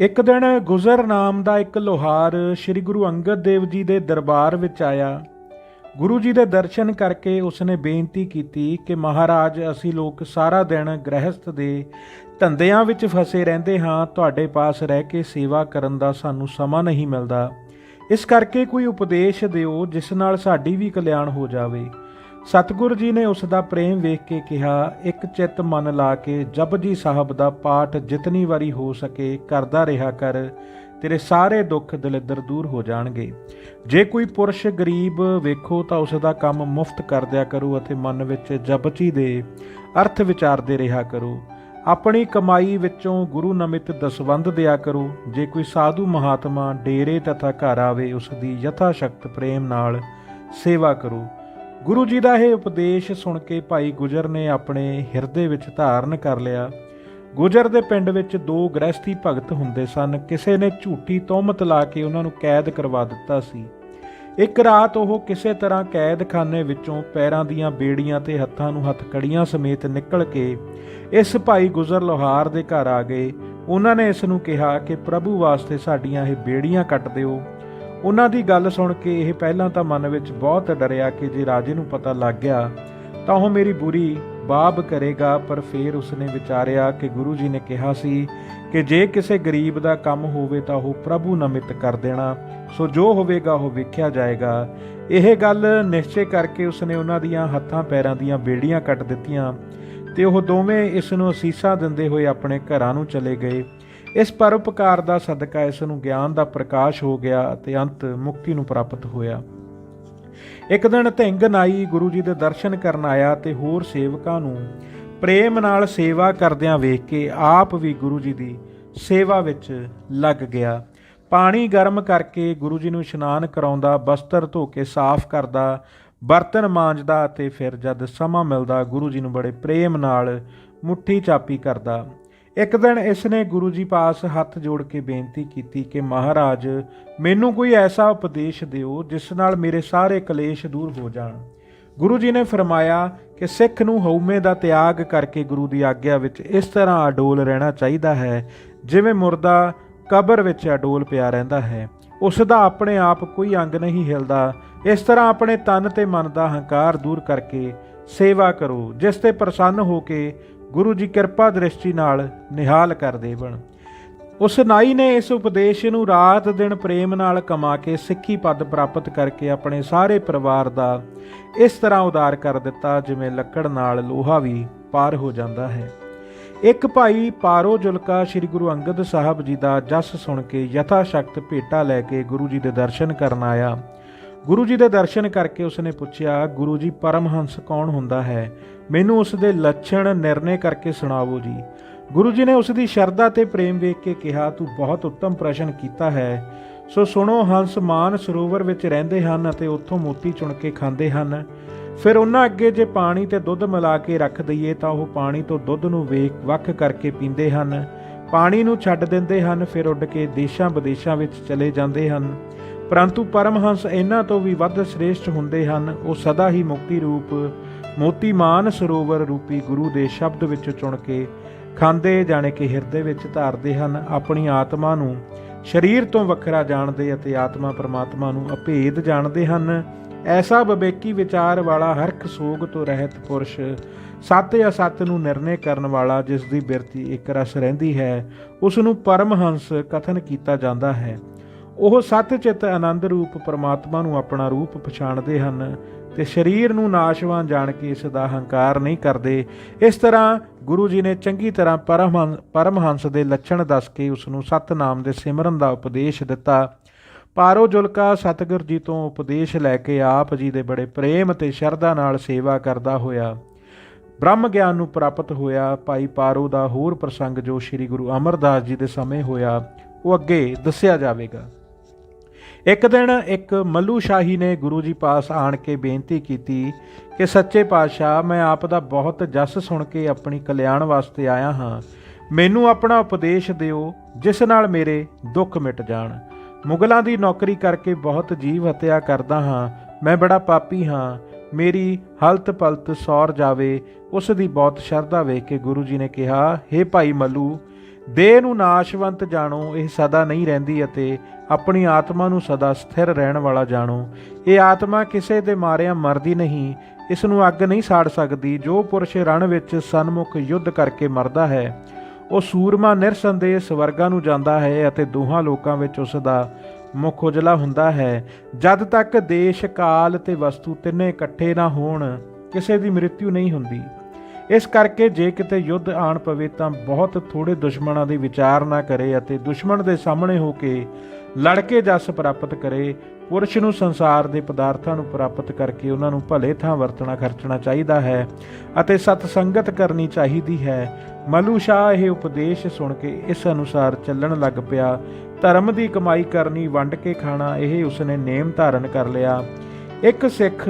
ਇੱਕ ਦਿਨ ਗੁਜ਼ਰ ਨਾਮ ਦਾ ਇੱਕ ਲੋਹਾਰ ਸ੍ਰੀ ਗੁਰੂ ਅੰਗਦ ਦੇਵ ਜੀ ਦੇ ਦਰਬਾਰ ਵਿੱਚ ਆਇਆ। ਗੁਰੂ ਜੀ ਦੇ ਦਰਸ਼ਨ ਕਰਕੇ ਉਸਨੇ ਬੇਨਤੀ ਕੀਤੀ ਕਿ ਮਹਾਰਾਜ, ਅਸੀਂ ਲੋਕ ਸਾਰਾ ਦਿਨ ਗ੍ਰਹਿਸਥ ਦੇ ਧੰਦਿਆਂ ਵਿੱਚ ਫਸੇ ਰਹਿੰਦੇ ਹਾਂ, ਤੁਹਾਡੇ ਪਾਸ ਰਹਿ ਕੇ ਸੇਵਾ ਕਰਨ ਦਾ ਸਾਨੂੰ ਸਮਾਂ ਨਹੀਂ ਮਿਲਦਾ। ਇਸ ਕਰਕੇ ਕੋਈ ਉਪਦੇਸ਼ ਦਿਓ ਜਿਸ ਨਾਲ ਸਾਡੀ ਵੀ ਕਲਿਆਣ ਹੋ ਜਾਵੇ। ਸਤਿਗੁਰੂ ਜੀ ਨੇ ਉਸ ਦਾ ਪ੍ਰੇਮ ਵੇਖ ਕੇ ਕਿਹਾ, ਇੱਕ ਚਿੱਤ ਮਨ ਲਾ ਕੇ ਜਪਜੀ ਸਾਹਿਬ ਦਾ ਪਾਠ ਜਿਤਨੀ ਵਾਰੀ ਹੋ ਸਕੇ ਕਰਦਾ ਰਿਹਾ ਕਰ, ਤੇਰੇ ਸਾਰੇ ਦੁੱਖ ਦਲਿੱਦਰ ਦੂਰ ਹੋ ਜਾਣਗੇ। ਜੇ ਕੋਈ ਪੁਰਸ਼ ਗਰੀਬ ਵੇਖੋ ਤਾਂ ਉਸ ਦਾ ਕੰਮ ਮੁਫਤ ਕਰ ਦਿਆ ਕਰੋ ਅਤੇ ਮਨ ਵਿੱਚ ਜਪਜੀ ਦੇ ਅਰਥ ਵਿਚਾਰਦੇ ਰਿਹਾ ਕਰੋ। ਆਪਣੀ ਕਮਾਈ ਵਿੱਚੋਂ ਗੁਰੂ ਨਮਿਤ ਦਸਵੰਧ ਦਿਆ ਕਰੋ। ਜੇ ਕੋਈ ਸਾਧੂ ਮਹਾਤਮਾ ਡੇਰੇ ਤਥਾ ਘਰ ਆਵੇ, ਉਸ ਦੀ ਯਥਾ ਸ਼ਕਤ ਪ੍ਰੇਮ ਨਾਲ ਸੇਵਾ ਕਰੋ। ਗੁਰੂ ਜੀ ਦਾ ਇਹ ਉਪਦੇਸ਼ ਸੁਣ ਕੇ ਭਾਈ ਗੁਜਰ ਨੇ ਆਪਣੇ ਹਿਰਦੇ ਵਿੱਚ ਧਾਰਨ ਕਰ ਲਿਆ। ਗੁਜਰ ਦੇ ਪਿੰਡ ਵਿੱਚ ਦੋ ਗ੍ਰਹਿਸਥੀ ਭਗਤ ਹੁੰਦੇ ਸਨ। ਕਿਸੇ ਨੇ ਝੂਠੀ ਤੋਮਤ ਲਾ ਕੇ ਉਹਨਾਂ ਨੂੰ ਕੈਦ ਕਰਵਾ ਦਿੱਤਾ ਸੀ। ਇੱਕ ਰਾਤ ਉਹ ਕਿਸੇ ਤਰ੍ਹਾਂ ਕੈਦਖਾਨੇ ਵਿੱਚੋਂ ਪੈਰਾਂ ਦੀਆਂ ਬੇੜੀਆਂ ਤੇ ਹੱਥਾਂ ਨੂੰ ਹੱਥਕੜੀਆਂ ਸਮੇਤ ਨਿਕਲ ਕੇ ਇਸ ਭਾਈ ਗੁਜ਼ਰ ਲੋਹਾਰ ਦੇ ਘਰ ਆ ਗਏ। ਉਹਨਾਂ ਨੇ ਇਸ ਨੂੰ ਕਿਹਾ ਕਿ ਪ੍ਰਭੂ ਵਾਸਤੇ ਸਾਡੀਆਂ ਇਹ ਬੇੜੀਆਂ ਕੱਟ ਦਿਓ। ਉਹਨਾਂ ਦੀ ਗੱਲ ਸੁਣ ਕੇ ਇਹ ਪਹਿਲਾਂ ਤਾਂ ਮਨ ਵਿੱਚ ਬਹੁਤ ਡਰਿਆ ਕਿ ਜੇ ਰਾਜੇ ਨੂੰ ਪਤਾ ਲੱਗ ਗਿਆ ਤਾਂ ਉਹ ਮੇਰੀ ਬੁਰੀ ਬਾਬ ਕਰੇਗਾ, ਪਰ ਫਿਰ ਉਸਨੇ ਵਿਚਾਰਿਆ ਕਿ ਗੁਰੂ ਜੀ ਨੇ ਕਿਹਾ ਸੀ ਕਿ ਜੇ ਕਿਸੇ ਗਰੀਬ ਦਾ ਕੰਮ ਹੋਵੇ ਤਾਂ ਉਹ ਪ੍ਰਭੂ ਨਮਿਤ ਕਰ ਦੇਣਾ, ਸੋ ਜੋ ਹੋਵੇਗਾ ਉਹ ਵੇਖਿਆ ਜਾਏਗਾ। ਇਹ ਗੱਲ ਨਿਸ਼ਚੈ ਕਰਕੇ ਉਸਨੇ ਉਹਨਾਂ ਦੀਆਂ ਹੱਥਾਂ ਪੈਰਾਂ ਦੀਆਂ ਬੇੜੀਆਂ ਕੱਟ ਦਿੱਤੀਆਂ ਤੇ ਉਹ ਦੋਵੇਂ ਇਸ ਨੂੰ ਅਸੀਸਾਂ ਦਿੰਦੇ ਹੋਏ ਆਪਣੇ ਘਰਾਂ ਨੂੰ ਚਲੇ ਗਏ। ਇਸ ਪਰਉਪਕਾਰ ਦਾ ਸਦਕਾ ਇਸ ਨੂੰ ਗਿਆਨ ਦਾ ਪ੍ਰਕਾਸ਼ ਹੋ ਗਿਆ ਅਤੇ ਅੰਤ ਮੁਕਤੀ ਨੂੰ ਪ੍ਰਾਪਤ ਹੋਇਆ। ਇੱਕ ਦਿਨ ਧਿੰਗ ਨਾਈ ਗੁਰੂ ਜੀ ਦੇ ਦਰਸ਼ਨ ਕਰਨ ਆਇਆ ਤੇ ਹੋਰ ਸੇਵਕਾਂ ਨੂੰ ਪ੍ਰੇਮ ਨਾਲ ਸੇਵਾ ਕਰਦਿਆਂ ਵੇਖ ਕੇ ਆਪ ਵੀ ਗੁਰੂ ਜੀ ਦੀ ਸੇਵਾ ਵਿੱਚ ਲੱਗ ਗਿਆ। ਪਾਣੀ ਗਰਮ ਕਰਕੇ ਗੁਰੂ ਜੀ ਨੂੰ ਇਸ਼ਨਾਨ ਕਰਾਉਂਦਾ, ਬਸਤਰ ਧੋ ਕੇ ਸਾਫ਼ ਕਰਦਾ, ਬਰਤਨ ਮਾਂਜਦਾ ਅਤੇ ਫਿਰ ਜਦ ਸਮਾਂ ਮਿਲਦਾ ਗੁਰੂ ਜੀ ਨੂੰ ਬੜੇ ਪ੍ਰੇਮ ਨਾਲ ਮੁੱਠੀ ਚਾਪੀ ਕਰਦਾ। ਇੱਕ ਦਿਨ ਇਸ ਨੇ ਗੁਰੂ ਜੀ ਪਾਸ ਹੱਥ ਜੋੜ ਕੇ ਬੇਨਤੀ ਕੀਤੀ ਕਿ ਮਹਾਰਾਜ, ਮੈਨੂੰ ਕੋਈ ਐਸਾ ਉਪਦੇਸ਼ ਦਿਓ ਜਿਸ ਨਾਲ ਮੇਰੇ ਸਾਰੇ ਕਲੇਸ਼ ਦੂਰ ਹੋ ਜਾਣ। ਗੁਰੂ ਜੀ ਨੇ ਫਰਮਾਇਆ ਕਿ ਸਿੱਖ ਨੂੰ ਹਉਮੈ ਦਾ ਤਿਆਗ ਕਰਕੇ ਗੁਰੂ ਦੀ ਆਗਿਆ ਵਿੱਚ ਇਸ ਤਰ੍ਹਾਂ ਅਡੋਲ ਰਹਿਣਾ ਚਾਹੀਦਾ ਹੈ, ਜਿਵੇਂ ਮੁਰਦਾ ਕਬਰ ਵਿੱਚ ਅਡੋਲ ਪਿਆ ਰਹਿੰਦਾ ਹੈ। ਉਸ ਦਾ ਆਪਣੇ ਆਪ ਕੋਈ ਅੰਗ ਨਹੀਂ ਹਿਲਦਾ। ਇਸ ਤਰ੍ਹਾਂ ਆਪਣੇ ਤਨ ਤੇ ਮਨ ਦਾ ਹੰਕਾਰ ਦੂਰ ਕਰਕੇ ਸੇਵਾ ਕਰੋ, ਜਿਸ ਤੇ ਪ੍ਰਸੰਨ ਹੋ ਕੇ ਗੁਰੂ ਜੀ ਕਿਰਪਾ ਦ੍ਰਿਸ਼ਟੀ ਨਾਲ ਨਿਹਾਲ ਕਰ ਦੇਵਣ। ਉਸ ਨਾਈ ਨੇ ਇਸ ਉਪਦੇਸ਼ ਨੂੰ ਰਾਤ ਦਿਨ ਪ੍ਰੇਮ ਨਾਲ ਕਮਾ ਕੇ ਸਿੱਖੀ ਪਦ ਪ੍ਰਾਪਤ ਕਰਕੇ ਆਪਣੇ ਸਾਰੇ ਪਰਿਵਾਰ ਦਾ ਇਸ ਤਰ੍ਹਾਂ ਉਦਾਰ ਕਰ ਦਿੱਤਾ, ਜਿਵੇਂ ਲੱਕੜ ਨਾਲ ਲੋਹਾ ਵੀ ਪਾਰ ਹੋ ਜਾਂਦਾ ਹੈ। ਇੱਕ ਭਾਈ ਪਾਰੋ ਜੁਲਕਾ ਸ੍ਰੀ ਗੁਰੂ ਅੰਗਦ ਸਾਹਿਬ ਜੀ ਦਾ ਜਸ ਸੁਣ ਕੇ ਯਥਾ ਸ਼ਕਤ ਭੇਟਾ ਲੈ ਕੇ ਗੁਰੂ ਜੀ ਦੇ ਦਰਸ਼ਨ ਕਰਨ ਆਇਆ। ਗੁਰੂ ਜੀ ਦੇ ਦਰਸ਼ਨ ਕਰਕੇ ਉਸਨੇ ਪੁੱਛਿਆ, ਗੁਰੂ ਜੀ, ਪਰਮਹੰਸ ਕੌਣ ਹੁੰਦਾ ਹੈ? ਮੈਨੂੰ ਉਸ ਦੇ ਲੱਛਣ ਨਿਰਣੇ ਕਰਕੇ ਸੁਣਾਵੋ ਜੀ। ਗੁਰੂ ਜੀ ਨੇ ਉਸ ਦੀ ਸ਼ਰਧਾ ਤੇ ਪ੍ਰੇਮ ਵੇਖ ਕੇ ਕਿਹਾ, ਤੂੰ ਬਹੁਤ ਉੱਤਮ ਪ੍ਰਸ਼ਨ ਕੀਤਾ ਹੈ। ਸੋ ਸੁਣੋ, ਹੰਸ ਮਾਨ ਸਰੋਵਰ ਵਿੱਚ ਰਹਿੰਦੇ ਹਨ ਅਤੇ ਉੱਥੋਂ ਮੋਤੀ ਚੁਣ ਕੇ ਖਾਂਦੇ ਹਨ। ਫਿਰ ਉਹਨਾਂ ਅੱਗੇ ਜੇ ਪਾਣੀ ਤੇ ਦੁੱਧ ਮਿਲਾ ਕੇ ਰੱਖ ਦਈਏ, ਤਾਂ ਉਹ ਪਾਣੀ ਤੋਂ ਦੁੱਧ ਨੂੰ ਵੇਖ ਵੱਖ ਕਰਕੇ ਪੀਂਦੇ ਹਨ। ਪਾਣੀ ਨੂੰ ਛੱਡ ਦਿੰਦੇ ਹਨ, ਫਿਰ ਉੱਡ ਕੇ ਦੇਸ਼ਾਂ ਵਿਦੇਸ਼ਾਂ ਵਿੱਚ ਚਲੇ ਜਾਂਦੇ ਹਨ। ਪਰੰਤੂ ਪਰਮਹੰਸ ਇਹਨਾਂ ਤੋਂ ਵੀ ਵੱਧ ਸ੍ਰੇਸ਼ਟ ਹੁੰਦੇ ਹਨ। ਉਹ ਸਦਾ ਹੀ ਮੁਕਤੀ ਰੂਪ, ਮੋਤੀਮਾਨ ਸਰੋਵਰ ਰੂਪੀ ਗੁਰੂ ਦੇ ਸ਼ਬਦ ਵਿੱਚ ਚੁਣ ਕੇ ਖਾਂਦੇ ਜਾਣੇ ਕਿ ਹਿਰਦੇ ਵਿੱਚ ਧਾਰਦੇ ਹਨ। ਆਪਣੀ ਆਤਮਾ ਨੂੰ ਸਰੀਰ ਤੋਂ ਵੱਖਰਾ ਜਾਣਦੇ ਅਤੇ ਆਤਮਾ ਪਰਮਾਤਮਾ ਨੂੰ ਅਭੇਦ ਜਾਣਦੇ ਹਨ। ਐਸਾ ਵਿਵੇਕੀ ਵਿਚਾਰ ਵਾਲਾ ਹਰਖ ਸੋਗ ਤੋਂ ਰਹਿਤ ਪੁਰਸ਼ ਸੱਤ ਜਾਂ ਸੱਤ ਨੂੰ ਨਿਰਣੇ ਕਰਨ ਵਾਲਾ ਜਿਸ ਦੀ ਬਿਰਤੀ ਇੱਕ ਰਸ ਰਹਿੰਦੀ ਹੈ, ਉਸ ਨੂੰ ਪਰਮਹੰਸ ਕਥਨ ਕੀਤਾ ਜਾਂਦਾ ਹੈ। ਉਹ ਸੱਤ ਚਿਤ ਆਨੰਦ ਰੂਪ ਪਰਮਾਤਮਾ ਨੂੰ ਆਪਣਾ ਰੂਪ ਪਛਾਣਦੇ ਹਨ ਤੇ ਸਰੀਰ ਨੂੰ ਨਾਸ਼ਵਾਨ ਜਾਣ ਕੇ ਇਸ ਦਾ ਹੰਕਾਰ ਨਹੀਂ ਕਰਦੇ। ਇਸ ਤਰ੍ਹਾਂ ਗੁਰੂ ਜੀ ਨੇ ਚੰਗੀ ਤਰ੍ਹਾਂ ਪਰਮਹੰ- ਪਰਮਹੰਸ ਦੇ ਲੱਛਣ ਦੱਸ ਕੇ ਉਸ ਨੂੰ ਸਤਨਾਮ ਦੇ ਸਿਮਰਨ ਦਾ ਉਪਦੇਸ਼ ਦਿੱਤਾ। ਪਾਰੋ ਜੁਲਕਾ ਸਤਿਗੁਰ ਜੀ ਤੋਂ ਉਪਦੇਸ਼ ਲੈ ਕੇ ਆਪ ਜੀ ਦੇ ਬੜੇ ਪ੍ਰੇਮ ਤੇ ਸ਼ਰਧਾ ਨਾਲ ਸੇਵਾ ਕਰਦਾ ਹੋਇਆ। ਬ੍ਰਹਮ ਗਿਆਨ ਨੂੰ ਪ੍ਰਾਪਤ ਹੋਇਆ, ਭਾਈ ਪਾਰੋ ਦਾ ਹੋਰ ਪ੍ਰਸੰਗ ਜੋ ਸ੍ਰੀ ਗੁਰੂ ਅਮਰਦਾਸ ਜੀ ਦੇ ਸਮੇਂ ਹੋਇਆ, ਉਹ ਅੱਗੇ ਦੱਸਿਆ ਜਾਵੇਗਾ। ਇੱਕ ਦਿਨ ਇੱਕ ਮੱਲੂ ਸ਼ਾਹੀ ਨੇ ਗੁਰੂ ਜੀ ਪਾਸ ਆਣ ਕੇ ਬੇਨਤੀ ਕੀਤੀ ਕਿ ਸੱਚੇ ਪਾਤਸ਼ਾਹ, ਮੈਂ ਆਪ ਦਾ ਬਹੁਤ ਜਸ ਸੁਣ ਕੇ ਆਪਣੀ ਕਲਿਆਣ ਵਾਸਤੇ ਆਇਆ ਹਾਂ। ਮੈਨੂੰ ਆਪਣਾ ਉਪਦੇਸ਼ ਦਿਓ, ਜਿਸ ਨਾਲ ਮੇਰੇ ਦੁੱਖ ਮਿਟ ਜਾਣ। ਮੁਗਲਾਂ ਦੀ ਨੌਕਰੀ ਕਰਕੇ ਬਹੁਤ ਜੀਵ ਹੱਤਿਆ ਕਰਦਾ ਹਾਂ। ਮੈਂ ਬੜਾ ਪਾਪੀ ਹਾਂ। ਮੇਰੀ ਹਲਤ ਪਲਤ ਸੌਰ ਜਾਵੇ, ਉਸ ਦੀ ਬਹੁਤ ਸ਼ਰਧਾ ਵੇਖ ਕੇ ਗੁਰੂ ਜੀ ਨੇ ਕਿਹਾ हे ਭਾਈ ਮੱਲੂ, ਦੇਹ ਨੂੰ ਨਾਸ਼ਵੰਤ ਜਾਣੋ, ਇਹ ਸਦਾ ਨਹੀਂ ਰਹਿੰਦੀ ਅਤੇ ਆਪਣੀ ਆਤਮਾ ਨੂੰ ਸਦਾ ਸਥਿਰ ਰਹਿਣ ਵਾਲਾ ਜਾਣੋ। ਇਹ ਆਤਮਾ ਕਿਸੇ ਦੇ ਮਾਰਿਆ ਮਰਦੀ ਨਹੀਂ, ਇਸ ਨੂੰ ਅੱਗ ਨਹੀਂ ਸਾੜ ਸਕਦੀ, ਜੋ ਪੁਰਸ਼ ਰਣ ਵਿੱਚ ਸਨਮੁਖ ਯੁੱਧ ਕਰਕੇ ਮਰਦਾ ਹੈ। ਉਹ ਸੂਰਮਾ ਨਿਰਸੰਦੇਹ ਸਵਰਗਾਂ ਨੂੰ ਜਾਂਦਾ ਹੈ ਅਤੇ ਦੋਹਾਂ ਲੋਕਾਂ ਵਿੱਚ ਉਸ ਦਾ ਮੁਖ ਉਜਲਾ ਹੁੰਦਾ ਹੈ। ਜਦ ਤੱਕ ਦੇਸ਼, ਕਾਲ ਤੇ ਵਸਤੂ ਤਿੰਨੇ ਇਕੱਠੇ ਨਾ ਹੋਣ, ਕਿਸੇ ਦੀ ਮ੍ਰਿਤਿੂ ਨਹੀਂ ਹੁੰਦੀ। ਇਸ ਕਰਕੇ ਜੇ ਕਿਤੇ ਯੁੱਧ ਆਣ ਪਵੇ ਤਾਂ ਬਹੁਤ ਥੋੜੇ ਦੁਸ਼ਮਣਾਂ ਦੀ ਵਿਚਾਰ ਨਾ ਕਰੇ ਅਤੇ ਦੁਸ਼ਮਣ ਦੇ ਸਾਹਮਣੇ ਹੋ ਕੇ ਲੜ ਕੇ ਜਸ ਪ੍ਰਾਪਤ ਕਰੇ, ਪੁਰਸ਼ ਨੂੰ ਸੰਸਾਰ ਦੇ ਪਦਾਰਥਾਂ ਨੂੰ ਪ੍ਰਾਪਤ ਕਰਕੇ ਉਹਨਾਂ ਨੂੰ ਭਲੇ ਥਾਂ ਵਰਤਣਾ ਖਰਚਣਾ ਚਾਹੀਦਾ ਹੈ ਅਤੇ ਸਤ ਸੰਗਤ ਕਰਨੀ ਚਾਹੀਦੀ ਹੈ। ਮਲੂ ਸ਼ਾਹ ਇਹ ਉਪਦੇਸ਼ ਸੁਣ ਕੇ ਇਸ ਅਨੁਸਾਰ ਚੱਲਣ ਲੱਗ ਪਿਆ। ਧਰਮ ਦੀ ਕਮਾਈ ਕਰਨੀ ਵੰਡ ਕੇ ਖਾਣਾ, ਇਹ ਉਸਨੇ ਨੇਮ ਧਾਰਨ ਕਰ ਲਿਆ। ਇੱਕ ਸਿੱਖ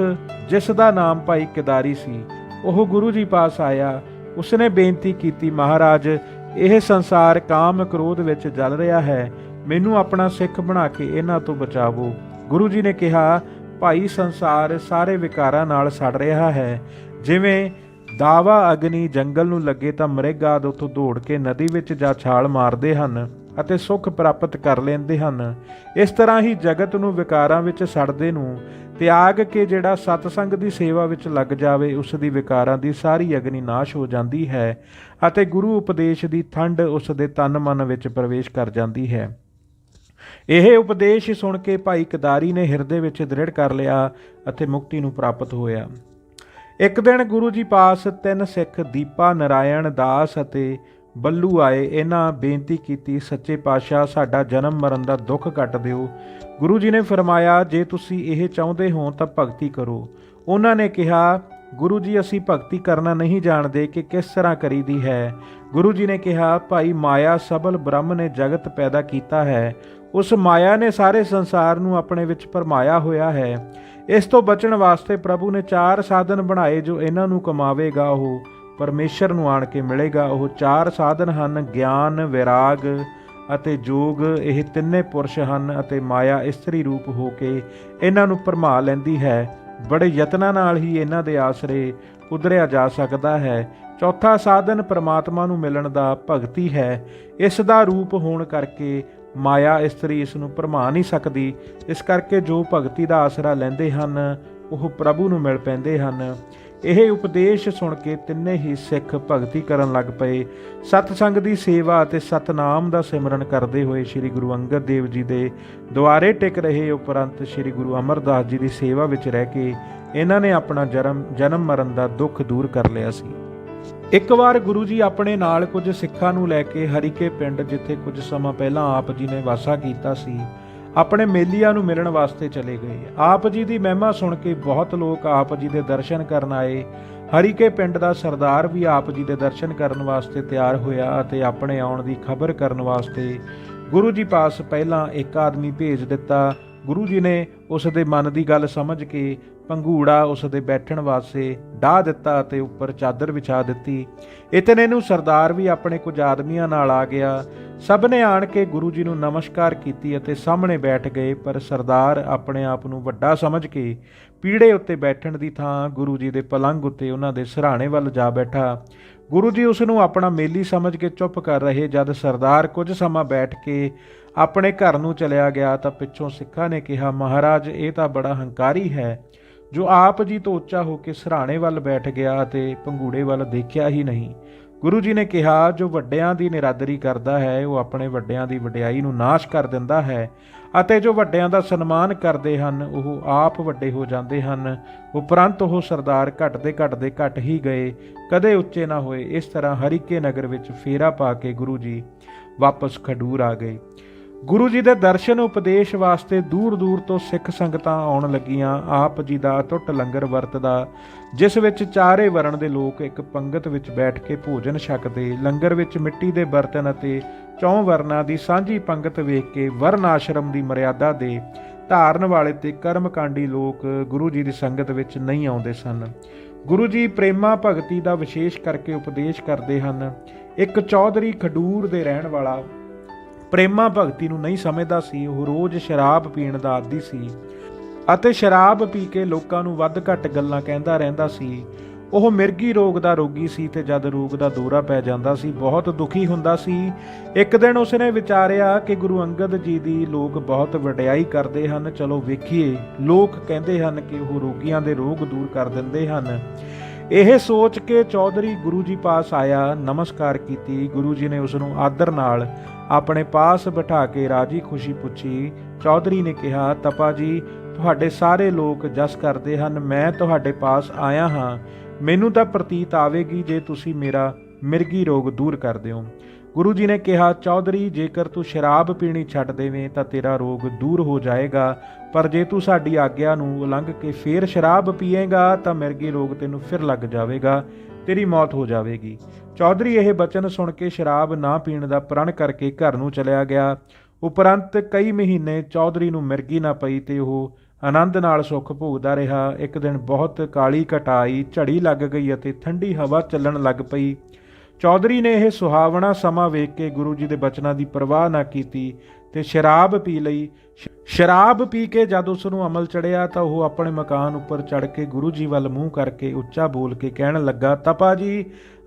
ਜਿਸ ਦਾ ਨਾਮ ਭਾਈ ਕਿਦਾਰੀ ਸੀ, ਉਹ ਗੁਰੂ ਜੀ ਪਾਸ ਆਇਆ। ਉਸਨੇ ਬੇਨਤੀ ਕੀਤੀ, ਮਹਾਰਾਜ, ਇਹ ਸੰਸਾਰ ਕਾਮ ਕ੍ਰੋਧ ਵਿੱਚ ਜਲ ਰਿਹਾ ਹੈ। ਮੈਨੂੰ ਆਪਣਾ ਸਿੱਖ ਬਣਾ ਕੇ ਇਹਨਾਂ ਤੋਂ ਬਚਾਵੋ। ਗੁਰੂ ਜੀ ਨੇ ਕਿਹਾ, ਭਾਈ, ਸੰਸਾਰ ਸਾਰੇ ਵਿਕਾਰਾਂ ਨਾਲ ਸੜ ਰਿਹਾ ਹੈ। ਜਿਵੇਂ ਦਾਵਾ ਅਗਨੀ ਜੰਗਲ ਨੂੰ ਲੱਗੇ ਤਾਂ ਮ੍ਰਿਗਾਦ ਉਥੋਂ ਦੌੜ ਕੇ ਨਦੀ ਵਿੱਚ ਜਾ ਛਾਲ ਮਾਰਦੇ ਹਨ ਅਤੇ ਸੁੱਖ ਪ੍ਰਾਪਤ ਕਰ ਲੈਂਦੇ ਹਨ। ਇਸ ਤਰ੍ਹਾਂ ਹੀ ਜਗਤ ਨੂੰ ਵਿਕਾਰਾਂ ਵਿੱਚ ਸੜਦੇ ਨੂੰ ਤਿਆਗ ਕੇ ਜਿਹੜਾ ਸਤਸੰਗ ਦੀ ਸੇਵਾ ਵਿੱਚ ਲੱਗ ਜਾਵੇ, ਉਸ ਦੀ ਵਿਕਾਰਾਂ ਦੀ ਸਾਰੀ ਅਗਨੀ ਨਾਸ਼ ਹੋ ਜਾਂਦੀ ਹੈ ਅਤੇ ਗੁਰੂ ਉਪਦੇਸ਼ ਦੀ ਠੰਡ ਉਸ ਦੇ ਤਨ ਮਨ ਵਿੱਚ ਪ੍ਰਵੇਸ਼ ਕਰ ਜਾਂਦੀ ਹੈ। ਇਹ ਉਪਦੇਸ਼ ਸੁਣ ਕੇ ਭਾਈ ਕਦਾਰੀ ਨੇ ਹਿਰਦੇ ਵਿੱਚ ਦ੍ਰਿੜ ਕਰ ਲਿਆ ਅਤੇ ਮੁਕਤੀ ਨੂੰ ਪ੍ਰਾਪਤ ਹੋਇਆ। ਇੱਕ ਦਿਨ ਗੁਰੂ ਜੀ ਪਾਸ ਤਿੰਨ ਸਿੱਖ ਦੀਪਾ ਨਰਾਇਣ ਦਾਸ ਅਤੇ ਬੱਲੂ ਆਏ। ਇਹਨਾਂ ਬੇਨਤੀ ਕੀਤੀ, ਸੱਚੇ ਪਾਤਸ਼ਾਹ, ਸਾਡਾ ਜਨਮ ਮਰਨ ਦਾ ਦੁੱਖ ਕੱਟ ਦਿਓ। ਗੁਰੂ ਜੀ ਨੇ ਫਰਮਾਇਆ, ਜੇ ਤੁਸੀਂ ਇਹ ਚਾਹੁੰਦੇ ਹੋ ਤਾਂ ਭਗਤੀ ਕਰੋ। ਉਹਨਾਂ ਨੇ ਕਿਹਾ, ਗੁਰੂ ਜੀ, ਅਸੀਂ ਭਗਤੀ ਕਰਨਾ ਨਹੀਂ ਜਾਣਦੇ ਕਿ ਕਿਸ ਤਰ੍ਹਾਂ ਕਰੀਦੀ ਹੈ। ਗੁਰੂ ਜੀ ਨੇ ਕਿਹਾ, ਭਾਈ ਮਾਇਆ ਸਬਲ ਬ੍ਰਹਮ ਨੇ ਜਗਤ ਪੈਦਾ ਕੀਤਾ ਹੈ। ਉਸ ਮਾਇਆ ਨੇ ਸਾਰੇ ਸੰਸਾਰ ਨੂੰ ਆਪਣੇ ਵਿੱਚ ਭਰਮਾਇਆ ਹੋਇਆ ਹੈ। ਇਸ ਤੋਂ ਬਚਣ ਵਾਸਤੇ ਪ੍ਰਭੂ ਨੇ ਚਾਰ ਸਾਧਨ ਬਣਾਏ ਜੋ ਇਹਨਾਂ ਨੂੰ ਕਮਾਵੇਗਾ, ਉਹ ਪਰਮੇਸ਼ਰ ਨੂੰ ਆਣ ਕੇ ਮਿਲੇਗਾ। ਉਹ ਚਾਰ ਸਾਧਨ ਹਨ, ਗਿਆਨ, ਵਿਰਾਗ ਅਤੇ ਜੋਗ। ਇਹ ਤਿੰਨੇ ਪੁਰਸ਼ ਹਨ ਅਤੇ ਮਾਇਆ ਇਸਤਰੀ ਰੂਪ ਹੋ ਕੇ ਇਹਨਾਂ ਨੂੰ ਭਰਮਾ ਲੈਂਦੀ ਹੈ। ਬੜੇ ਯਤਨਾਂ ਨਾਲ ਹੀ ਇਹਨਾਂ ਦੇ ਆਸਰੇ ਉਧਰਿਆ ਜਾ ਸਕਦਾ ਹੈ। ਚੌਥਾ ਸਾਧਨ ਪ੍ਰਮਾਤਮਾ ਨੂੰ ਮਿਲਣ ਦਾ ਭਗਤੀ ਹੈ। ਇਸ ਦਾ ਰੂਪ ਹੋਣ ਕਰਕੇ ਮਾਇਆ ਇਸਤਰੀ ਇਸ ਨੂੰ ਭਰਮਾ ਨਹੀਂ ਸਕਦੀ। ਇਸ ਕਰਕੇ ਜੋ ਭਗਤੀ ਦਾ ਆਸਰਾ ਲੈਂਦੇ ਹਨ, ਉਹ ਪ੍ਰਭੂ ਨੂੰ ਮਿਲ ਪੈਂਦੇ ਹਨ। ਇਹ ਉਪਦੇਸ਼ ਸੁਣ ਕੇ ਤਿੰਨੇ ਹੀ ਸਿੱਖ ਭਗਤੀ ਕਰਨ ਲੱਗ ਪਏ। ਸਤਸੰਗ ਦੀ ਸੇਵਾ ਅਤੇ ਸਤਨਾਮ ਦਾ ਸਿਮਰਨ ਕਰਦੇ ਹੋਏ ਸ੍ਰੀ ਗੁਰੂ ਅੰਗਦ ਦੇਵ ਜੀ ਦੇ ਦੁਆਰੇ ਟਿਕ ਰਹੇ ਉਪਰੰਤ ਸ੍ਰੀ ਗੁਰੂ ਅਮਰਦਾਸ ਜੀ ਦੀ ਸੇਵਾ ਵਿੱਚ ਰਹਿ ਕੇ ਇਹਨਾਂ ਨੇ ਆਪਣਾ ਜਨਮ ਜਨਮ ਮਰਨ ਦਾ ਦੁੱਖ ਦੂਰ ਕਰ ਲਿਆ ਸੀ। ਇੱਕ ਵਾਰ ਗੁਰੂ ਜੀ ਆਪਣੇ ਨਾਲ ਕੁਝ ਸਿੱਖਾਂ ਨੂੰ ਲੈ ਕੇ ਹਰੀਕੇ ਪਿੰਡ, ਜਿੱਥੇ ਕੁਝ ਸਮਾਂ ਪਹਿਲਾਂ ਆਪ ਜੀ ਨੇ ਵਾਸਾ ਕੀਤਾ ਸੀ, ਆਪਣੇ ਮੇਲੀਆਂ ਨੂੰ ਮਿਲਣ ਵਾਸਤੇ ਚਲੇ ਗਏ। ਆਪ ਜੀ ਦੀ ਮਹਿਮਾ ਸੁਣ ਕੇ ਬਹੁਤ ਲੋਕ ਆਪ ਜੀ ਦੇ ਦਰਸ਼ਨ ਕਰਨ ਆਏ। ਹਰੀਕੇ ਪਿੰਡ ਦਾ ਸਰਦਾਰ ਵੀ ਆਪ ਜੀ ਦੇ ਦਰਸ਼ਨ ਕਰਨ ਵਾਸਤੇ ਤਿਆਰ ਹੋਇਆ ਅਤੇ ਆਪਣੇ ਆਉਣ ਦੀ ਖਬਰ ਕਰਨ ਵਾਸਤੇ ਗੁਰੂ ਜੀ ਪਾਸ ਪਹਿਲਾਂ ਇੱਕ ਆਦਮੀ ਭੇਜ ਦਿੱਤਾ। ਗੁਰੂ ਜੀ ਨੇ ਉਸ ਦੇ ਮਨ ਦੀ ਗੱਲ ਸਮਝ ਕੇ ਪੰਘੂੜਾ ਉਸ ਦੇ ਬੈਠਣ ਵਾਸਤੇ ਢਾ ਦਿੱਤਾ ਅਤੇ ਉੱਪਰ ਚਾਦਰ ਵਿਛਾ ਦਿੱਤੀ। ਇਤਨੇ ਇਹਨੂੰ ਸਰਦਾਰ ਵੀ ਆਪਣੇ ਕੁਝ ਆਦਮੀਆਂ ਨਾਲ ਆ ਗਿਆ। ਸਭ ਨੇ ਆਣ ਕੇ ਗੁਰੂ ਜੀ ਨੂੰ ਨਮਸਕਾਰ ਕੀਤੀ ਅਤੇ ਸਾਹਮਣੇ ਬੈਠ ਗਏ, ਪਰ ਸਰਦਾਰ ਆਪਣੇ ਆਪ ਨੂੰ ਵੱਡਾ ਸਮਝ ਕੇ ਪੀੜੇ ਉੱਤੇ ਬੈਠਣ ਦੀ ਥਾਂ ਗੁਰੂ ਜੀ ਦੇ ਪਲੰਗ ਉੱਤੇ ਉਹਨਾਂ ਦੇ ਸਿਰਹਾਣੇ ਵੱਲ ਜਾ ਬੈਠਾ। ਗੁਰੂ ਜੀ ਉਸ ਨੂੰ ਆਪਣਾ ਮੇਲੀ ਸਮਝ ਕੇ ਚੁੱਪ ਕਰ ਰਹੇ ਜਦ ਸਰਦਾਰ ਕੁਝ ਸਮਾਂ ਬੈਠ ਕੇ ਆਪਣੇ ਘਰ ਨੂੰ ਚਲਿਆ ਗਿਆ ਤਾਂ ਪਿੱਛੋਂ ਸਿੱਖਾਂ ਨੇ ਕਿਹਾ, ਮਹਾਰਾਜ, ਇਹ ਤਾਂ ਬੜਾ ਹੰਕਾਰੀ ਹੈ। ਜੋ ਆਪ ਜੀ ਤੋਂ ਉੱਚਾ ਹੋ ਕੇ ਸਿਰਹਾਣੇ ਵੱਲ ਬੈਠ ਗਿਆ ਅਤੇ ਪੰਗੂੜੇ ਵੱਲ ਦੇਖਿਆ ਹੀ ਨਹੀਂ। ਗੁਰੂ ਜੀ ਨੇ ਕਿਹਾ, ਜੋ ਵੱਡਿਆਂ ਦੀ ਨਿਰਾਦਰੀ ਕਰਦਾ ਹੈ, ਉਹ ਆਪਣੇ ਵੱਡਿਆਂ ਦੀ ਵਡਿਆਈ ਨੂੰ ਨਾਸ਼ ਕਰ ਦਿੰਦਾ ਹੈ ਅਤੇ ਜੋ ਵੱਡਿਆਂ ਦਾ ਸਨਮਾਨ ਕਰਦੇ ਹਨ, ਉਹ ਆਪ ਵੱਡੇ ਹੋ ਜਾਂਦੇ ਹਨ। ਉਪਰੰਤ ਉਹ ਸਰਦਾਰ ਘਟਦੇ ਘਟਦੇ ਘਟ ਹੀ ਗਏ। ਕਦੇ ਉੱਚੇ ਨਾ ਹੋਏ। ਇਸ ਤਰ੍ਹਾਂ ਹਰੀਕੇ ਨਗਰ ਵਿੱਚ ਫੇਰਾ ਪਾ ਕੇ ਗੁਰੂ ਜੀ ਵਾਪਸ ਖਡੂਰ ਆ ਗਏ। ਗੁਰੂ ਜੀ ਦੇ ਦਰਸ਼ਨ ਉਪਦੇਸ਼ ਵਾਸਤੇ ਦੂਰ ਦੂਰ ਤੋਂ ਸਿੱਖ ਸੰਗਤਾਂ ਆਉਣ ਲੱਗੀਆਂ। ਆਪ ਜੀ ਦਾ ਟੁੱਟ ਲੰਗਰ ਵਰਤਦਾ। ਜਿਸ ਵਿੱਚ ਚਾਰੇ ਵਰਣ ਦੇ ਲੋਕ ਇੱਕ ਪੰਗਤ ਵਿੱਚ ਬੈਠ ਕੇ ਭੋਜਨ ਛਕਦੇ। ਲੰਗਰ ਵਿੱਚ ਮਿੱਟੀ ਦੇ ਬਰਤਨ ਅਤੇ ਚੌਂ ਵਰਨਾਂ ਦੀ ਸਾਂਝੀ ਪੰਗਤ ਵੇਖ ਕੇ ਵਰਨ ਆਸ਼ਰਮ ਦੀ ਮਰਿਆਦਾ ਦੇ ਧਾਰਨ ਵਾਲੇ ਤੇ ਕਰਮਕਾਂਡੀ ਲੋਕ ਗੁਰੂ ਜੀ ਦੀ ਸੰਗਤ ਵਿੱਚ ਨਹੀਂ ਆਉਂਦੇ ਸਨ। ਗੁਰੂ ਜੀ ਪ੍ਰੇਮਾ ਭਗਤੀ ਦਾ ਵਿਸ਼ੇਸ਼ ਕਰਕੇ ਉਪਦੇਸ਼ ਕਰਦੇ ਹਨ। ਇੱਕ ਚੌਧਰੀ ਖਡੂਰ ਦੇ ਰਹਿਣ ਵਾਲਾ ਪ੍ਰੇਮਾ ਭਗਤੀ ਨੂੰ ਨਹੀਂ ਸਮਝਦਾ ਸੀ, ਉਹ ਰੋਜ਼ ਸ਼ਰਾਬ ਪੀਣ ਦਾ ਆਦੀ ਸੀ ਅਤੇ ਸ਼ਰਾਬ ਪੀ ਕੇ ਲੋਕਾਂ ਨੂੰ ਵੱਧ ਘੱਟ ਗੱਲਾਂ ਕਹਿੰਦਾ ਰਹਿੰਦਾ ਸੀ। ਉਹ ਮਿਰਗੀ ਰੋਗ ਦਾ ਰੋਗੀ ਸੀ ਤੇ ਜਦ ਰੋਗ ਦਾ ਦੌਰਾ ਪੈ ਜਾਂਦਾ ਸੀ, ਬਹੁਤ ਦੁਖੀ ਹੁੰਦਾ ਸੀ। ਇੱਕ ਦਿਨ ਉਸਨੇ ਵਿਚਾਰਿਆ ਕਿ ਗੁਰੂ ਅੰਗਦ ਜੀ ਦੀ ਲੋਕ ਬਹੁਤ ਵਡਿਆਈ ਕਰਦੇ ਹਨ, ਚਲੋ ਵੇਖੀਏ। ਲੋਕ ਕਹਿੰਦੇ ਹਨ ਕਿ ਉਹ ਰੋਗੀਆਂ ਦੇ ਰੋਗ ਦੂਰ ਕਰ ਦਿੰਦੇ ਹਨ। ਇਹ ਸੋਚ ਕੇ ਚੌਧਰੀ ਗੁਰੂ ਜੀ ਪਾਸ ਆਇਆ, ਨਮਸਕਾਰ ਕੀਤੀ, ਗੁਰੂ ਜੀ ਨੇ ਉਸ ਨੂੰ ਆਦਰ ਨਾਲ ਆਪਣੇ ਪਾਸ ਬਿਠਾ ਕੇ ਰਾਜੀ ਖੁਸ਼ੀ ਪੁੱਛੀ। ਚੌਧਰੀ ਨੇ ਕਿਹਾ, ਤਪਾ ਜੀ, ਤੁਹਾਡੇ ਸਾਰੇ ਲੋਕ ਜਸ ਕਰਦੇ ਹਨ, ਮੈਂ ਤੁਹਾਡੇ ਪਾਸ ਆਇਆ ਹਾਂ। ਮੈਨੂੰ ਤਾਂ ਪ੍ਰਤੀਤ ਆਵੇਗੀ ਜੇ ਤੁਸੀਂ ਮੇਰਾ ਮਿਰਗੀ ਰੋਗ ਦੂਰ ਕਰ ਦਿਓ। ਗੁਰੂ ਜੀ ਨੇ ਕਿਹਾ, ਚੌਧਰੀ, ਜੇਕਰ ਤੂੰ ਸ਼ਰਾਬ ਪੀਣੀ ਛੱਡ ਦੇਵੇਂ, ਤਾਂ ਤੇਰਾ ਰੋਗ ਦੂਰ ਹੋ ਜਾਏਗਾ। ਪਰ ਜੇ ਤੂੰ ਸਾਡੀ ਆਗਿਆ ਨੂੰ ਉਲੰਘ ਕੇ ਫੇਰ ਸ਼ਰਾਬ ਪੀਏਗਾ, ਤਾਂ ਮਿਰਗੀ ਰੋਗ ਤੈਨੂੰ ਫਿਰ ਲੱਗ ਜਾਵੇਗਾ, ਤੇਰੀ ਮੌਤ ਹੋ ਜਾਵੇਗੀ। ਚੌਧਰੀ ਇਹ ਬਚਨ ਸੁਣ ਕੇ ਸ਼ਰਾਬ ਨਾ ਪੀਣ ਦਾ ਪ੍ਰਣ ਕਰਕੇ ਘਰ ਨੂੰ ਚਲਿਆ ਗਿਆ। ਉਪਰੰਤ ਕਈ ਮਹੀਨੇ ਚੌਧਰੀ ਨੂੰ ਮਿਰਗੀ ਨਾ ਪਈ ਤੇ ਉਹ ਆਨੰਦ ਨਾਲ ਸੁੱਖ ਭੋਗਦਾ ਰਿਹਾ। ਇੱਕ ਦਿਨ ਬਹੁਤ ਕਾਲੀ ਘਟਾਈ ਝੜੀ ਲੱਗ ਗਈ ਅਤੇ ਠੰਡੀ ਹਵਾ ਚੱਲਣ ਲੱਗ ਪਈ। ਚੌਧਰੀ ਨੇ ਇਹ ਸੁਹਾਵਣਾ ਸਮਾਂ ਵੇਖ ਕੇ ਗੁਰੂ ਜੀ ਦੇ ਬਚਨਾਂ ਦੀ ਪਰਵਾਹ ਨਾ ਕੀਤੀ। ਤੇ ਸ਼ਰਾਬ ਪੀ ਲਈ। ਸ਼ਰਾਬ ਪੀ ਕੇ ਜਦ ਉਸ ਨੂੰ ਅਮਲ ਚੜਿਆ ਤਾਂ ਉਹ ਆਪਣੇ ਮਕਾਨ ਉੱਪਰ ਚੜ ਕੇ ਗੁਰੂ ਜੀ ਵੱਲ ਮੂੰਹ ਕਰਕੇ ਉੱਚਾ ਬੋਲ ਕੇ ਕਹਿਣ ਲੱਗਾ, ਤਪਾ ਜੀ,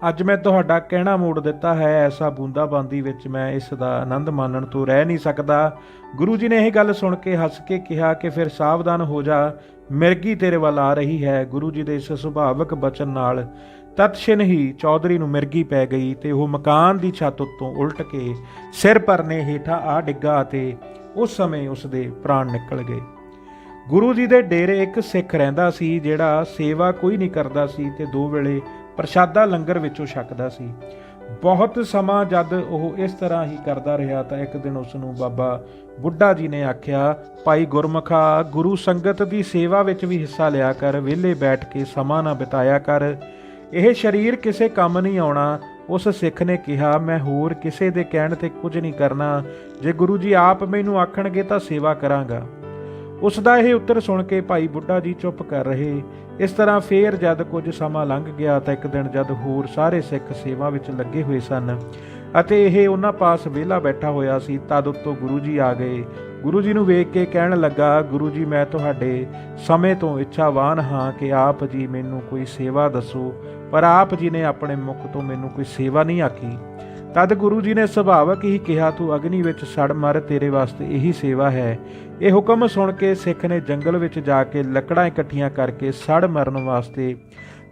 ਅੱਜ ਮੈਂ ਤੁਹਾਡਾ ਕਹਿਣਾ ਮੋੜ ਦਿੱਤਾ ਹੈ, ਐਸਾ ਬੂੰਦਾਬਾਂਦੀ ਵਿੱਚ ਮੈਂ ਇਸ ਦਾ ਆਨੰਦ ਮਾਣਨ ਤੋਂ ਰਹਿ ਨਹੀਂ ਸਕਦਾ। ਗੁਰੂ ਜੀ ਨੇ ਇਹ ਗੱਲ ਸੁਣ ਕੇ ਹੱਸ ਕੇ ਕਿਹਾ ਕਿ ਫਿਰ ਸਾਵਧਾਨ ਹੋ ਜਾ, ਮਿਰਗੀ ਤੇਰੇ ਵੱਲ ਆ ਰਹੀ ਹੈ। ਗੁਰੂ ਜੀ ਦੇ ਇਸ ਸੁਭਾਵਕ ਬਚਨ ਨਾਲ ਤਤਸ਼ਿਨ ਹੀ ਚੌਧਰੀ ਨੂੰ ਮਿਰਗੀ ਪੈ ਗਈ ਤੇ ਉਹ ਮਕਾਨ ਦੀ ਛੱਤ ਉੱਤੋਂ ਉਲਟ ਕੇ ਸਿਰ ਪਰਨੇ ਹੇਠਾਂ ਆ ਡਿੱਗਾ ਤੇ ਉਸ ਸਮੇਂ ਉਸ ਦੇ ਪ੍ਰਾਣ ਨਿਕਲ ਗਏ। ਗੁਰੂ ਜੀ ਦੇ ਡੇਰੇ ਇੱਕ ਸਿੱਖ ਰਹਿੰਦਾ ਸੀ ਜਿਹੜਾ ਸੇਵਾ ਕੋਈ ਨਹੀਂ ਕਰਦਾ ਸੀ ਤੇ ਦੋ ਵੇਲੇ ਪ੍ਰਸ਼ਾਦਾ ਲੰਗਰ ਵਿੱਚੋਂ ਛਕਦਾ ਸੀ। ਬਹੁਤ ਸਮਾਂ ਜਦ ਉਹ ਇਸ ਤਰ੍ਹਾਂ ਹੀ ਕਰਦਾ ਰਿਹਾ ਤਾਂ ਇੱਕ ਦਿਨ ਉਸ ਨੂੰ ਬਾਬਾ ਬੁੱਢਾ ਜੀ ਨੇ ਆਖਿਆ, ਭਾਈ ਗੁਰਮਖਾ, ਗੁਰੂ ਸੰਗਤ ਦੀ ਸੇਵਾ ਵਿੱਚ ਵੀ ਹਿੱਸਾ ਲਿਆ ਕਰ, ਵਿਹਲੇ ਬੈਠ ਕੇ ਸਮਾਂ ਨਾ ਬਿਤਾਇਆ ਕਰ। ਇਹ ਸਰੀਰ ਕਿਸੇ ਕੰਮ ਨਹੀਂ ਆਉਣਾ। ਉਸ ਸਿੱਖ ਨੇ ਕਿਹਾ, ਮੈਂ ਹੋਰ ਕਿਸੇ ਦੇ ਕਹਿਣ ਤੇ ਕੁਝ ਨਹੀਂ ਕਰਨਾ। ਜੇ ਗੁਰੂ ਜੀ ਆਪ ਮੈਨੂੰ ਆਖਣਗੇ ਤਾਂ ਸੇਵਾ ਕਰਾਂਗਾ। ਉਸ ਦਾ ਇਹ ਉੱਤਰ ਸੁਣ ਕੇ ਭਾਈ ਬੁੱਢਾ ਜੀ ਚੁੱਪ ਕਰ ਰਹੇ। ਇਸ ਤਰ੍ਹਾਂ ਫੇਰ ਜਦ ਕੁਝ ਸਮਾਂ ਲੰਘ ਗਿਆ ਤਾਂ ਇੱਕ ਦਿਨ ਜਦ ਹੋਰ ਸਾਰੇ ਸਿੱਖ ਸੇਵਾ ਵਿੱਚ ਲੱਗੇ ਹੋਏ ਸਨ ਅਤੇ ਇਹ ਉਹਨਾਂ ਪਾਸ ਵਿਹਲਾ ਬੈਠਾ ਹੋਇਆ ਸੀ, ਤਦ ਉੱਤੋਂ ਗੁਰੂ ਜੀ ਆ ਗਏ। ਗੁਰੂ ਜੀ ਨੂੰ ਵੇਖ ਕੇ ਕਹਿਣ ਲੱਗਾ, ਗੁਰੂ ਜੀ, ਮੈਂ ਤੁਹਾਡੇ ਸਮੇਂ ਤੋਂ ਇੱਛਾਵਾਨ ਹਾਂ ਕਿ ਆਪ ਜੀ ਮੈਨੂੰ ਕੋਈ ਸੇਵਾ ਦੱਸੋ, ਪਰ ਆਪ ਜੀ ਨੇ ਆਪਣੇ ਮੁਖ ਤੋਂ ਮੈਨੂੰ ਕੋਈ ਸੇਵਾ ਨਹੀਂ ਆਖੀ। ਤਦ ਗੁਰੂ ਜੀ ਨੇ ਸੁਭਾਵਕ ਹੀ ਕਿਹਾ, ਤੂੰ ਅਗਨੀ ਵਿੱਚ ਸੜ ਮਰ, ਤੇਰੇ ਵਾਸਤੇ ਇਹੀ ਸੇਵਾ ਹੈ। ਇਹ ਹੁਕਮ ਸੁਣ ਕੇ ਸਿੱਖ ਨੇ ਜੰਗਲ ਵਿੱਚ ਜਾ ਕੇ ਲੱਕੜਾਂ ਇਕੱਠੀਆਂ ਕਰਕੇ ਸੜ ਮਰਨ ਵਾਸਤੇ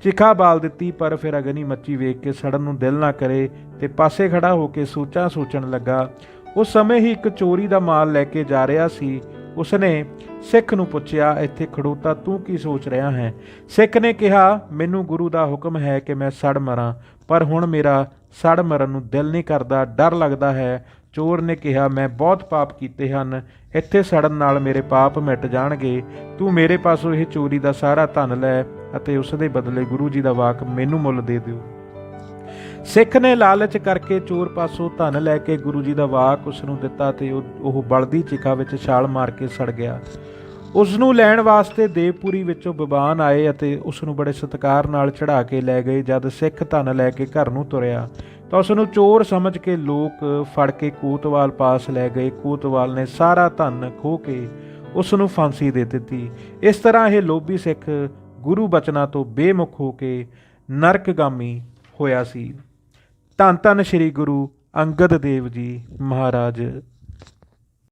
ਚਿਖਾ ਬਾਲ ਦਿੱਤੀ, ਪਰ ਫਿਰ ਅਗਨੀ ਮੱਚੀ ਵੇਖ ਕੇ ਸੜਨ ਨੂੰ ਦਿਲ ਨਾ ਕਰੇ ਤੇ ਪਾਸੇ ਖੜਾ ਹੋ ਕੇ ਸੋਚਾਂ ਸੋਚਣ ਲੱਗਾ। ਉਸ ਸਮੇਂ ਹੀ ਇੱਕ ਚੋਰੀ ਦਾ ਮਾਲ ਲੈ ਕੇ ਜਾ ਰਿਹਾ ਸੀ। ਉਸਨੇ ਸਿੱਖ ਨੂੰ ਪੁੱਛਿਆ, ਇੱਥੇ ਖੜੋਤਾ, ਤੂੰ ਕੀ ਸੋਚ ਰਿਹਾ ਹੈ? ਸਿੱਖ ਨੇ ਕਿਹਾ, ਮੈਨੂੰ ਗੁਰੂ ਦਾ ਹੁਕਮ ਹੈ ਕਿ ਮੈਂ ਸੜ ਮਰਾਂ, ਪਰ ਹੁਣ ਮੇਰਾ ਸੜ ਮਰਨ ਨੂੰ ਦਿਲ ਨਹੀਂ ਕਰਦਾ, ਡਰ ਲੱਗਦਾ ਹੈ। ਚੋਰ ਨੇ ਕਿਹਾ, ਮੈਂ ਬਹੁਤ ਪਾਪ ਕੀਤੇ ਹਨ, ਇੱਥੇ ਸੜਨ ਨਾਲ ਮੇਰੇ ਪਾਪ ਮਿਟ ਜਾਣਗੇ। ਤੂੰ ਮੇਰੇ ਪਾਸੋਂ ਇਹ ਚੋਰੀ ਦਾ ਸਾਰਾ ਧਨ ਲੈ ਅਤੇ ਉਸ ਦੇ ਬਦਲੇ ਗੁਰੂ ਜੀ ਦਾ ਵਾਕ ਮੈਨੂੰ ਮੁੱਲ ਦੇ ਦਿਓ। ਸਿੱਖ ਨੇ ਲਾਲਚ ਕਰਕੇ ਚੋਰ ਪਾਸੋਂ ਧਨ ਲੈ ਕੇ ਗੁਰੂ ਜੀ ਦਾ ਵਾਕ ਉਸ ਨੂੰ ਦਿੱਤਾ ਤੇ ਉਹ ਉਹ ਬਲਦੀ ਚਿਖਾ ਵਿੱਚ ਛਾਲ ਮਾਰ ਕੇ ਸੜ ਗਿਆ। ਉਸ ਨੂੰ ਲੈਣ ਵਾਸਤੇ ਦੇਵਪੁਰੀ ਵਿੱਚੋਂ ਬਿਬਾਨ ਆਏ ਅਤੇ ਉਸ ਨੂੰ ਬੜੇ ਸਤਿਕਾਰ ਨਾਲ ਚੜਾ ਕੇ ਲੈ ਗਏ ਜਦ ਸਿੱਖ ਧਨ ਲੈ ਕੇ ਘਰ ਨੂੰ ਤੁਰਿਆ। ਤਾਂ ਉਸ ਨੂੰ ਚੋਰ ਸਮਝ ਕੇ ਲੋਕ ਫੜ ਕੇ ਕੋਤਵਾਲ ਪਾਸ ਲੈ ਗਏ। ਕੋਤਵਾਲ ਨੇ ਸਾਰਾ ਧਨ ਖੋ ਕੇ ਉਸ ਨੂੰ ਫਾਂਸੀ ਦੇ ਦਿੱਤੀ। ਇਸ ਤਰ੍ਹਾਂ ਇਹ ਲੋਭੀ ਸਿੱਖ ਗੁਰੂ ਬਚਨਾਂ ਤੋਂ ਬੇਮੁਖ ਹੋ ਕੇ ਨਰਕਗਾਮੀ ਹੋਇਆ ਸੀ। ਧੰਨ ਧੰਨ ਸ੍ਰੀ ਗੁਰੂ ਅੰਗਦ ਦੇਵ ਜੀ ਮਹਾਰਾਜ।